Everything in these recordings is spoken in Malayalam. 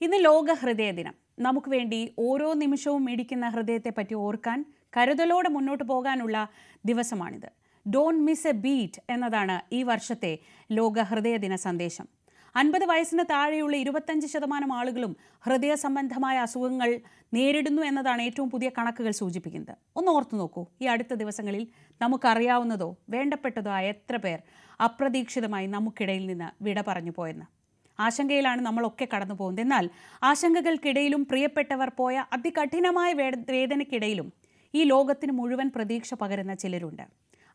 ഇന്ന് ലോക ഹൃദയ ദിനം നമുക്ക് വേണ്ടി ഓരോ നിമിഷവും മിടിക്കുന്ന ഹൃദയത്തെ പറ്റി ഓർക്കാൻ കരുതലോടെ മുന്നോട്ട് പോകാനുള്ള ദിവസമാണിത്. ഡോണ്ട് മിസ് എ ബീറ്റ് എന്നതാണ് ഈ വർഷത്തെ ലോക ഹൃദയ ദിന സന്ദേശം. അൻപത് വയസ്സിന് താഴെയുള്ള ഇരുപത്തഞ്ച് ശതമാനം ആളുകളും ഹൃദയ സംബന്ധമായ അസുഖങ്ങൾ നേരിടുന്നു എന്നതാണ് ഏറ്റവും പുതിയ കണക്കുകൾ സൂചിപ്പിക്കുന്നത്. ഒന്ന് ഓർത്തു നോക്കൂ ഈ അടുത്ത ദിവസങ്ങളിൽ നമുക്കറിയാവുന്നതോ വേണ്ടപ്പെട്ടതോ ആയ എത്ര പേർ അപ്രതീക്ഷിതമായി നമുക്കിടയിൽ നിന്ന് വിട പറഞ്ഞു പോയെന്ന്. ആശങ്കയിലാണ് നമ്മളൊക്കെ കടന്നു പോകുന്നത് എന്നാൽ ആശങ്കകൾക്കിടയിലും പ്രിയപ്പെട്ടവർ പോയ അതികഠിനമായ വേദനയ്ക്കിടയിലും ഈ ലോകത്തിന് മുഴുവൻ പ്രതീക്ഷ പകരുന്ന ചിലരുണ്ട്.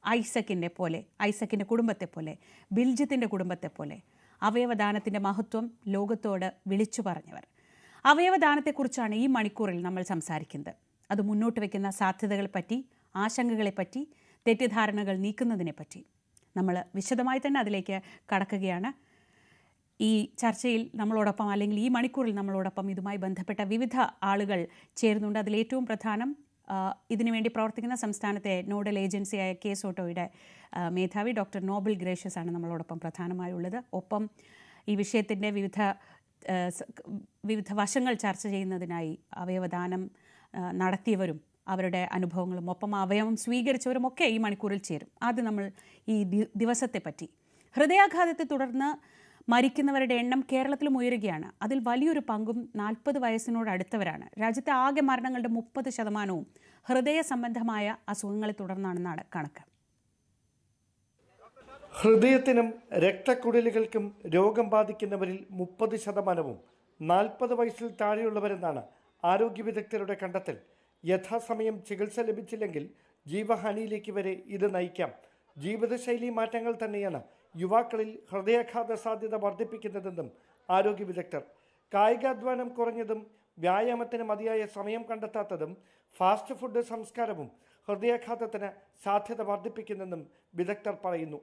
ഐസക്കിന്റെ പോലെ ഐസക്കിന്റെ കുടുംബത്തെ പോലെ ബിൽജിത്തിന്റെ കുടുംബത്തെ പോലെ. അവയവദാനത്തിന്റെ മഹത്വം ലോകത്തോട് വിളിച്ചു പറഞ്ഞവർ. അവയവദാനത്തെക്കുറിച്ചാണ് ഈ മണിക്കൂറിൽ നമ്മൾ സംസാരിക്കുന്നത്. അത് മുന്നോട്ട് വയ്ക്കുന്ന സാധ്യതകളെപ്പറ്റി ആശങ്കകളെപ്പറ്റി തെറ്റിദ്ധാരണകൾ നീക്കുന്നതിനെപ്പറ്റി നമ്മൾ വിശദമായി തന്നെ അതിലേക്ക് കടക്കുകയാണ്. ഈ ചർച്ചയിൽ നമ്മളോടൊപ്പം അല്ലെങ്കിൽ ഈ മണിക്കൂറിൽ നമ്മളോടൊപ്പം ഇതുമായി ബന്ധപ്പെട്ട വിവിധ ആളുകൾ ചേരുന്നുണ്ട്. അതിലേറ്റവും പ്രധാനം ഇതിനുവേണ്ടി പ്രവർത്തിക്കുന്ന സംസ്ഥാനത്തെ നോഡൽ ഏജൻസിയായ കെ സോട്ടോയുടെ മേധാവി ഡോക്ടർ നോബിൾ ഗ്രേഷ്യസ് ആണ് നമ്മളോടൊപ്പം പ്രധാനമായുള്ളത്. ഒപ്പം ഈ വിഷയത്തിന്റെ വിവിധ വിവിധ വശങ്ങൾ ചർച്ച ചെയ്യുന്നതിനായി അവയവദാനം നടത്തിയവരും അവരുടെ അനുഭവങ്ങളും ഒപ്പം അവയവം സ്വീകരിച്ചവരും ഒക്കെ ഈ മണിക്കൂറിൽ ചേരും. ആദ്യം നമ്മൾ ഈ ദിവസത്തെ പറ്റി ഹൃദയാഘാതത്തെ തുടർന്ന് മരിക്കുന്നവരുടെ എണ്ണം കേരളത്തിലും ഉയരുകയാണ്. അതിൽ വലിയൊരു പങ്കും നാൽപ്പത് വയസ്സിനോട് അടുത്തവരാണ്. രാജ്യത്തെ ആകെ മരണങ്ങളുടെ മുപ്പത് ശതമാനവും ഹൃദയ സംബന്ധമായ അസുഖങ്ങളെ തുടർന്നാണെന്നാണ് കണക്ക്. ഹൃദയത്തിനും രക്തക്കുഴലുകൾക്കും രോഗം ബാധിക്കുന്നവരിൽ മുപ്പത് ശതമാനവും നാൽപ്പത് വയസ്സിൽ താഴെയുള്ളവരെന്നാണ് ആരോഗ്യ വിദഗ്ധരുടെ കണ്ടെത്തൽ. യഥാസമയം ചികിത്സ ലഭിച്ചില്ലെങ്കിൽ ജീവഹാനിയിലേക്ക് വരെ ഇത് നയിക്കാം. ജീവിതശൈലി മാറ്റങ്ങൾ തന്നെയാണ് യുവാക്കളിൽ ഹൃദയാഘാത സാധ്യത വർദ്ധിപ്പിക്കുന്നതെന്നും ആരോഗ്യ വിദഗ്ധർ കായികാധ്വാനം കുറഞ്ഞതും വ്യായാമത്തിന് മതിയായ സമയം കണ്ടെത്താത്തതും ഫാസ്റ്റ് ഫുഡ് സംസ്കാരവും ഹൃദയാഘാതത്തിന് സാധ്യത വർദ്ധിപ്പിക്കുന്നെന്നും വിദഗ്ധർ പറയുന്നു.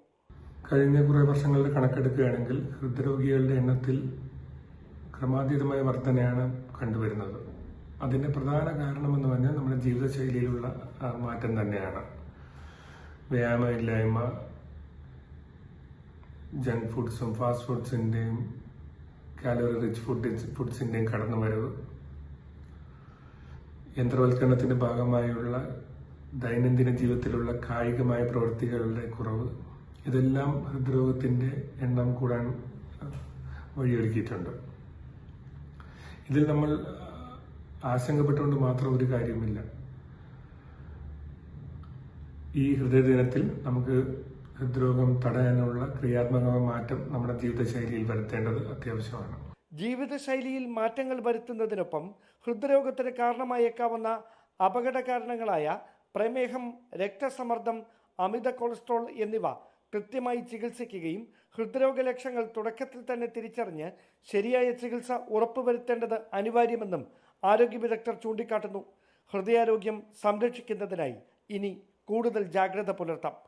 കഴിഞ്ഞ കുറേ വർഷങ്ങളുടെ കണക്കെടുക്കുകയാണെങ്കിൽ ഹൃദ്രോഗികളുടെ എണ്ണത്തിൽ ക്രമാതീതമായ വർധനയാണ് കണ്ടുവരുന്നത്. അതിന്റെ പ്രധാന കാരണമെന്ന് പറഞ്ഞാൽ നമ്മുടെ ജീവിതശൈലിയിലുള്ള മാറ്റം തന്നെയാണ്. വ്യായാമമില്ലായ്മ ജങ്ക് ഫുഡ്സും ഫാസ്റ്റ് ഫുഡ്സിന്റെയും കാലോറി റിച്ച് ഫുഡ് ഫുഡ്സിന്റെയും കടന്നുവരവ്. യന്ത്രവൽക്കരണത്തിന്റെ ഭാഗമായുള്ള ദൈനംദിന ജീവിതത്തിലുള്ള കായികമായ പ്രവൃത്തികളുടെ കുറവ്. ഇതെല്ലാം ഹൃദ്രോഗത്തിന്റെ എണ്ണം കൂടാൻ വഴിയൊരുക്കിയിട്ടുണ്ട്. ഇതിൽ നമ്മൾ ആശങ്കപ്പെട്ടുകൊണ്ട് മാത്രം ഒരു കാര്യമില്ല ഈ ഹൃദയദിനത്തിൽ നമുക്ക് ഹൃദ്രോഗം തടയാനുള്ള ക്രിയാത്മകമായ മാറ്റം നമ്മുടെ ജീവിതശൈലിയിൽ വരുത്തേണ്ടത് അത്യാവശ്യമാണ്. ജീവിതശൈലിയിൽ മാറ്റങ്ങൾ വരുത്തുന്നതിനൊപ്പം ഹൃദ്രോഗത്തിന് കാരണമായേക്കാവുന്ന അപകട കാരണങ്ങളായ പ്രമേഹം രക്തസമ്മർദ്ദം അമിത കൊളസ്ട്രോൾ എന്നിവ കൃത്യമായി ചികിത്സിക്കുകയും ഹൃദ്രോഗ ലക്ഷണങ്ങൾ തുടക്കത്തിൽ തന്നെ തിരിച്ചറിഞ്ഞ് ശരിയായ ചികിത്സ ഉറപ്പുവരുത്തേണ്ടത് അനിവാര്യമെന്നും ആരോഗ്യ വിദഗ്ധർ ചൂണ്ടിക്കാട്ടുന്നു. ഹൃദയാരോഗ്യം സംരക്ഷിക്കുന്നതിനായി ഇനി കൂടുതൽ ജാഗ്രത പുലർത്താം.